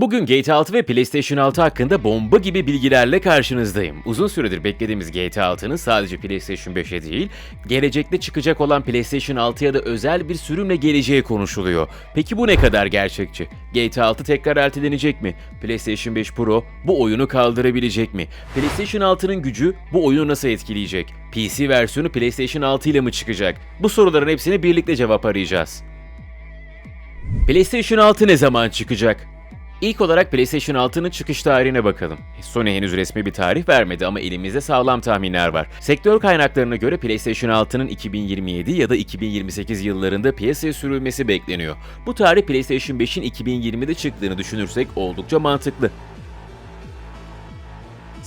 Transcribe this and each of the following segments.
Bugün GTA 6 ve PlayStation 6 hakkında bomba gibi bilgilerle karşınızdayım. Uzun süredir beklediğimiz GTA 6'nın sadece PlayStation 5'e değil, gelecekte çıkacak olan PlayStation 6'ya da özel bir sürümle geleceği konuşuluyor. Peki bu ne kadar gerçekçi? GTA 6 tekrar ertelenecek mi? PlayStation 5 Pro bu oyunu kaldırabilecek mi? PlayStation 6'nın gücü bu oyunu nasıl etkileyecek? PC versiyonu PlayStation 6 ile mi çıkacak? Bu soruların hepsine birlikte cevap arayacağız. PlayStation 6 ne zaman çıkacak? İlk olarak PlayStation 6'nın çıkış tarihine bakalım. Sony henüz resmi bir tarih vermedi ama elimizde sağlam tahminler var. Sektör kaynaklarına göre PlayStation 6'nın 2027 ya da 2028 yıllarında piyasaya sürülmesi bekleniyor. Bu tarih PlayStation 5'in 2020'de çıktığını düşünürsek oldukça mantıklı.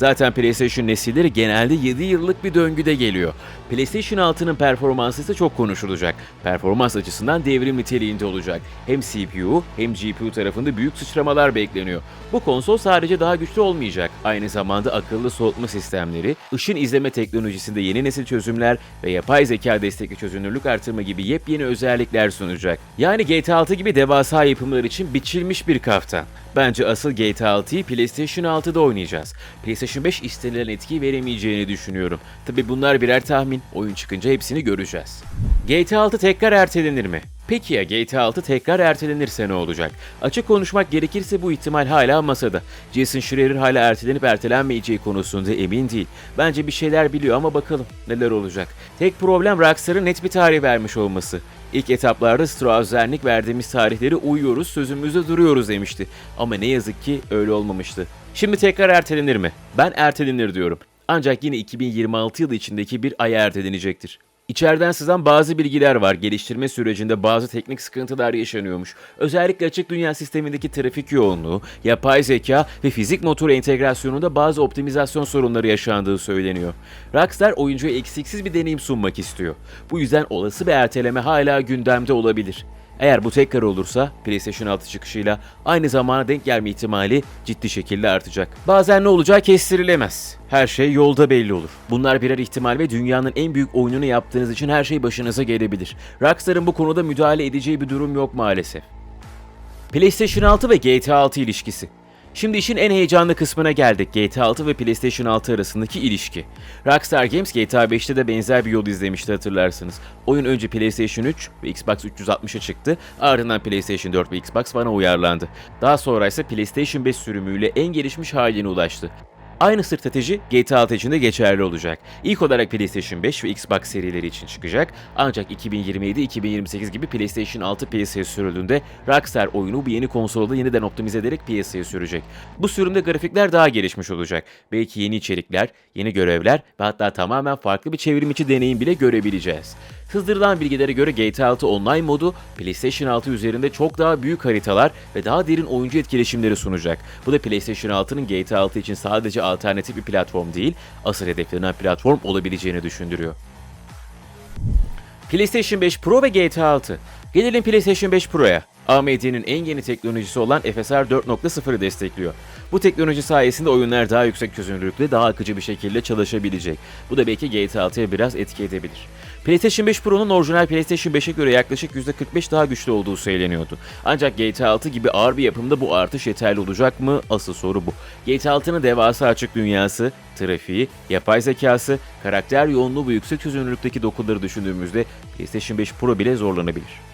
Zaten PlayStation nesilleri genelde 7 yıllık bir döngüde geliyor. PlayStation 6'nın performansı ise çok konuşulacak. Performans açısından devrim niteliğinde olacak. Hem CPU hem GPU tarafında büyük sıçramalar bekleniyor. Bu konsol sadece daha güçlü olmayacak. Aynı zamanda akıllı soğutma sistemleri, ışın izleme teknolojisinde yeni nesil çözümler ve yapay zeka destekli çözünürlük artırma gibi yepyeni özellikler sunacak. Yani GTA 6 gibi devasa yapımlar için biçilmiş bir kaftan. Bence asıl GTA 6'yı PlayStation 6'da oynayacağız. PlayStation 5 istenilen etkiyi veremeyeceğini düşünüyorum. Tabi bunlar birer tahmin. Oyun çıkınca hepsini göreceğiz. GTA 6 tekrar ertelenir mi? Peki ya GTA 6 tekrar ertelenirse ne olacak? Açık konuşmak gerekirse bu ihtimal hala masada. Jason Schreier hala ertelenip ertelenmeyeceği konusunda emin değil. Bence bir şeyler biliyor ama bakalım neler olacak. Tek problem Rockstar'ın net bir tarih vermiş olması. İlk etaplarda Strauss-Zelnick verdiğimiz tarihleri uyuyoruz, sözümüzde duruyoruz demişti. Ama ne yazık ki öyle olmamıştı. Şimdi tekrar ertelenir mi? Ben ertelenir diyorum. Ancak yine 2026 yılı içindeki bir ay ertelenecektir. İçeriden sızan bazı bilgiler var. Geliştirme sürecinde bazı teknik sıkıntılar yaşanıyormuş. Özellikle açık dünya sistemindeki trafik yoğunluğu, yapay zeka ve fizik motoru entegrasyonunda bazı optimizasyon sorunları yaşandığı söyleniyor. Rockstar oyuncuya eksiksiz bir deneyim sunmak istiyor. Bu yüzden olası bir erteleme hala gündemde olabilir. Eğer bu tekrar olursa PlayStation 6 çıkışıyla aynı zamana denk gelme ihtimali ciddi şekilde artacak. Bazen ne olacağı kestirilemez. Her şey yolda belli olur. Bunlar birer ihtimal ve dünyanın en büyük oyununu yaptığınız için her şey başınıza gelebilir. Rockstar'ın bu konuda müdahale edeceği bir durum yok maalesef. PlayStation 6 ve GTA 6 ilişkisi. Şimdi işin en heyecanlı kısmına geldik. GTA 6 ve PlayStation 6 arasındaki ilişki. Rockstar Games GTA 5'te de benzer bir yol izlemişti hatırlarsınız. Oyun önce PlayStation 3 ve Xbox 360'a çıktı. Ardından PlayStation 4 ve Xbox One'a uyarlandı. Daha sonra ise PlayStation 5 sürümüyle en gelişmiş haline ulaştı. Aynı strateji GTA 6 için de geçerli olacak. İlk olarak PlayStation 5 ve Xbox serileri için çıkacak. Ancak 2027-2028 gibi PlayStation 6 piyasaya sürüldüğünde Rockstar oyunu bu yeni konsolda yeniden optimize ederek piyasaya sürecek. Bu sürümde grafikler daha gelişmiş olacak. Belki yeni içerikler, yeni görevler ve hatta tamamen farklı bir çevrim içi deneyim bile görebileceğiz. Sızdırılan bilgilere göre GTA 6 Online modu PlayStation 6 üzerinde çok daha büyük haritalar ve daha derin oyuncu etkileşimleri sunacak. Bu da PlayStation 6'nın GTA 6 için sadece alternatif bir platform değil, asıl hedeflenen platform olabileceğini düşündürüyor. PlayStation 5 Pro ve GTA 6. Gelelim PlayStation 5 Pro'ya. AMD'nin en yeni teknolojisi olan FSR 4.0'ı destekliyor. Bu teknoloji sayesinde oyunlar daha yüksek çözünürlükte daha akıcı bir şekilde çalışabilecek. Bu da belki GTA 6'ya biraz etki edebilir. PlayStation 5 Pro'nun orijinal PlayStation 5'e göre yaklaşık %45 daha güçlü olduğu söyleniyordu. Ancak GTA 6 gibi ağır bir yapımda bu artış yeterli olacak mı? Asıl soru bu. GTA 6'nın devasa açık dünyası, trafiği, yapay zekası, karakter yoğunluğu ve yüksek çözünürlükteki dokuları düşündüğümüzde PlayStation 5 Pro bile zorlanabilir.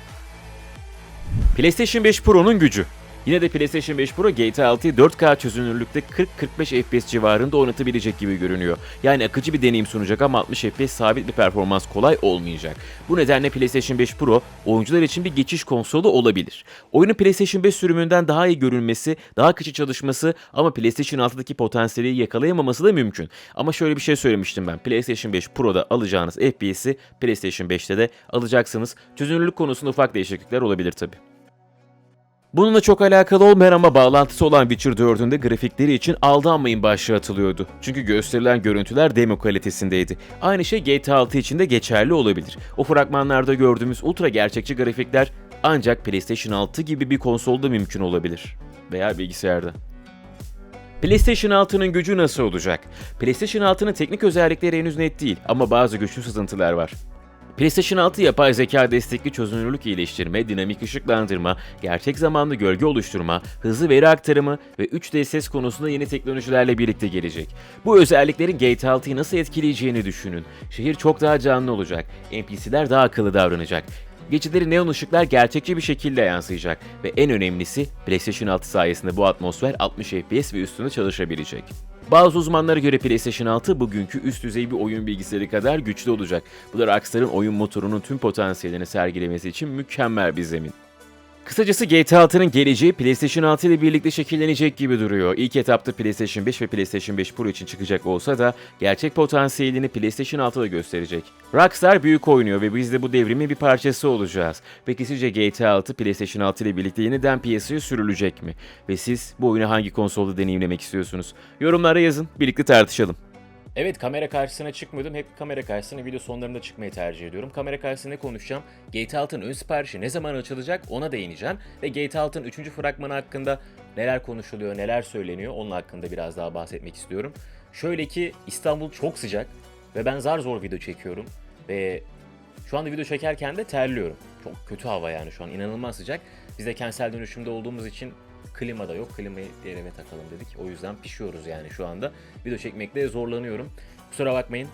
PlayStation 5 Pro'nun gücü. Yine de PlayStation 5 Pro GTA 6'yı 4K çözünürlükte 40-45 FPS civarında oynatabilecek gibi görünüyor. Yani akıcı bir deneyim sunacak ama 60 FPS sabit bir performans kolay olmayacak. Bu nedenle PlayStation 5 Pro oyuncular için bir geçiş konsolu olabilir. Oyunun PlayStation 5 sürümünden daha iyi görünmesi, daha kısa çalışması ama PlayStation 6'daki potansiyeli yakalayamaması da mümkün. Ama şöyle bir şey söylemiştim ben. PlayStation 5 Pro'da alacağınız FPS'i PlayStation 5'te de alacaksınız. Çözünürlük konusunda ufak değişiklikler olabilir tabi. Bununla çok alakalı olmayan ama bağlantısı olan Witcher 4'ün de grafikleri için aldanmayın başlığı atılıyordu. Çünkü gösterilen görüntüler demo kalitesindeydi. Aynı şey GTA 6 için de geçerli olabilir. O fragmanlarda gördüğümüz ultra gerçekçi grafikler ancak PlayStation 6 gibi bir konsolda mümkün olabilir. Veya bilgisayarda. PlayStation 6'nın gücü nasıl olacak? PlayStation 6'nın teknik özellikleri henüz net değil ama bazı güçlü sızıntılar var. PlayStation 6 yapay zeka destekli çözünürlük iyileştirme, dinamik ışıklandırma, gerçek zamanlı gölge oluşturma, hızlı veri aktarımı ve 3D ses konusunda yeni teknolojilerle birlikte gelecek. Bu özelliklerin Gate 6'yı nasıl etkileyeceğini düşünün. Şehir çok daha canlı olacak, NPC'ler daha akıllı davranacak. Geçileri neon ışıklar gerçekçi bir şekilde yansıyacak ve en önemlisi PlayStation 6 sayesinde bu atmosfer 60 FPS ve üstünde çalışabilecek. Bazı uzmanlara göre PlayStation 6 bugünkü üst düzey bir oyun bilgisayarı kadar güçlü olacak. Bu da Rockstar'ın oyun motorunun tüm potansiyelini sergilemesi için mükemmel bir zemin. Kısacası GTA 6'nın geleceği PlayStation 6 ile birlikte şekillenecek gibi duruyor. İlk etapta PlayStation 5 ve PlayStation 5 Pro için çıkacak olsa da gerçek potansiyelini PlayStation 6'da gösterecek. Rockstar büyük oynuyor ve biz de bu devrimin bir parçası olacağız. Peki sizce GTA 6 PlayStation 6 ile birlikte yeniden piyasaya sürülecek mi? Ve siz bu oyunu hangi konsolda deneyimlemek istiyorsunuz? Yorumlara yazın, birlikte tartışalım. Evet kamera karşısına çıkmıyordum. Hep kamera karşısına video sonlarında çıkmayı tercih ediyorum. Kamera karşısında ne konuşacağım? GTA 6'nın ön siparişi ne zaman açılacak ona değineceğim. Ve GTA 6'nın 3. fragmanı hakkında neler konuşuluyor, neler söyleniyor onun hakkında biraz daha bahsetmek istiyorum. Şöyle ki İstanbul çok sıcak ve ben zar zor video çekiyorum. Ve şu anda video çekerken de terliyorum. Çok kötü hava yani şu an inanılmaz sıcak. Biz de kentsel dönüşümde olduğumuz için klima da yok. Klimayı diğer eve takalım dedik. O yüzden pişiyoruz yani şu anda. Video çekmekte zorlanıyorum. Kusura bakmayın.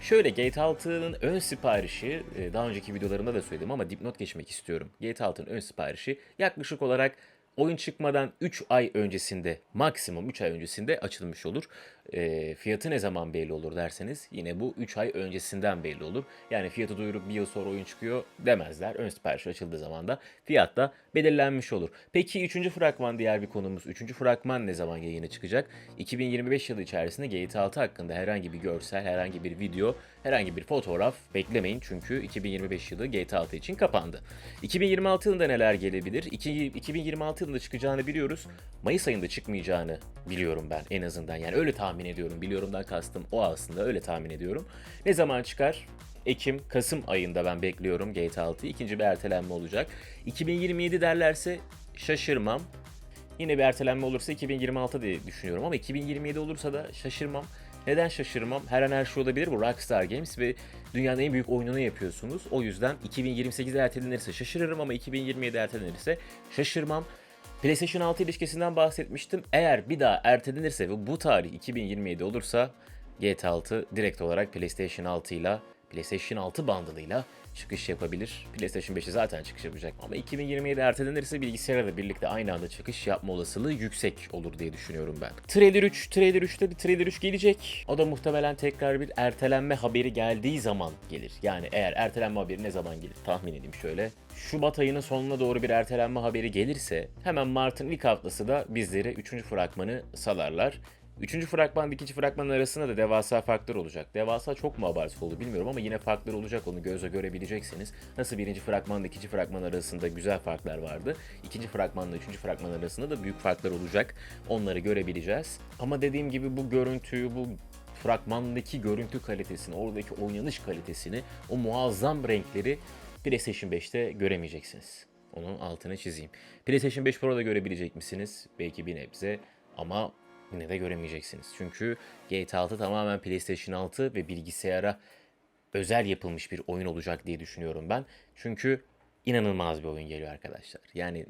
Şöyle GTA 6'nın ön siparişi, e, daha önceki videolarımda da söyledim ama dipnot geçmek istiyorum. GTA 6'nın ön siparişi yaklaşık olarak oyun çıkmadan 3 ay öncesinde, maksimum 3 ay öncesinde açılmış olur. E, fiyatı ne zaman belli olur derseniz yine bu 3 ay öncesinden belli olur. Yani fiyatı duyurup bir yıl sonra oyun çıkıyor demezler. Ön sipariş açıldığı zaman da fiyat da belirlenmiş olur. Peki 3. fragman diğer bir konumuz. 3. fragman ne zaman yayına çıkacak? 2025 yılı içerisinde GTA 6 hakkında herhangi bir görsel, herhangi bir video, herhangi bir fotoğraf beklemeyin. Çünkü 2025 yılı GTA 6 için kapandı. 2026 yılında neler gelebilir? İki- 2026 yılında çıkacağını biliyoruz. Mayıs ayında çıkmayacağını biliyorum ben en azından. Yani öyle tahmin ediyorum. Biliyorumdan kastım o aslında öyle tahmin ediyorum. Ne zaman çıkar? Ekim, Kasım ayında ben bekliyorum GTA 6'yı. İkinci bir ertelenme olacak. 2027 derlerse şaşırmam. Yine bir ertelenme olursa 2026 diye düşünüyorum ama 2027 olursa da şaşırmam. Neden şaşırmam? Her an her şey olabilir. Bu Rockstar Games ve dünyanın en büyük oyununu yapıyorsunuz. O yüzden 2028'de ertelenirse şaşırırım ama 2027 ertelenirse şaşırmam. PlayStation 6 ilişkisinden bahsetmiştim. Eğer bir daha ertelenirse ve bu tarih 2027 olursa GTA 6 direkt olarak PlayStation 6 ile PlayStation 6 bandılıyla çıkış yapabilir. PlayStation 5'i zaten çıkış yapacak ama 2027 ertelenirse bilgisayara da birlikte aynı anda çıkış yapma olasılığı yüksek olur diye düşünüyorum ben. Trailer 3, Trailer 3'te bir Trailer 3 gelecek. O da muhtemelen tekrar bir ertelenme haberi geldiği zaman gelir. Yani eğer ertelenme haberi ne zaman gelir tahmin edeyim şöyle. Şubat ayının sonuna doğru bir ertelenme haberi gelirse hemen Mart'ın ilk haftası da bizlere 3. fragmanı salarlar. Üçüncü fragman, ikinci fragman arasında da devasa farklar olacak. Devasa çok mu abartı oldu bilmiyorum ama yine farklar olacak onu gözle görebileceksiniz. Nasıl birinci fragmanla ikinci fragman arasında güzel farklar vardı. İkinci fragmanla üçüncü fragman arasında da büyük farklar olacak. Onları görebileceğiz. Ama dediğim gibi bu görüntüyü, bu fragmandaki görüntü kalitesini, oradaki oynanış kalitesini, o muazzam renkleri PlayStation 5'te göremeyeceksiniz. Onun altını çizeyim. PlayStation 5 Pro'da görebilecek misiniz? Belki bir nebze ama yine de göremeyeceksiniz. Çünkü GTA 6 tamamen PlayStation 6 ve bilgisayara özel yapılmış bir oyun olacak diye düşünüyorum ben. Çünkü inanılmaz bir oyun geliyor arkadaşlar. Yani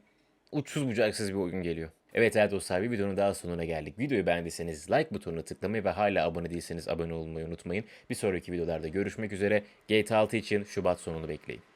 uçsuz bucaksız bir oyun geliyor. Evet değerli dostlar bir videonun daha sonuna geldik. Videoyu beğendiyseniz like butonuna tıklamayı ve hala abone değilseniz abone olmayı unutmayın. Bir sonraki videolarda görüşmek üzere. GTA 6 için Şubat sonunu bekleyin.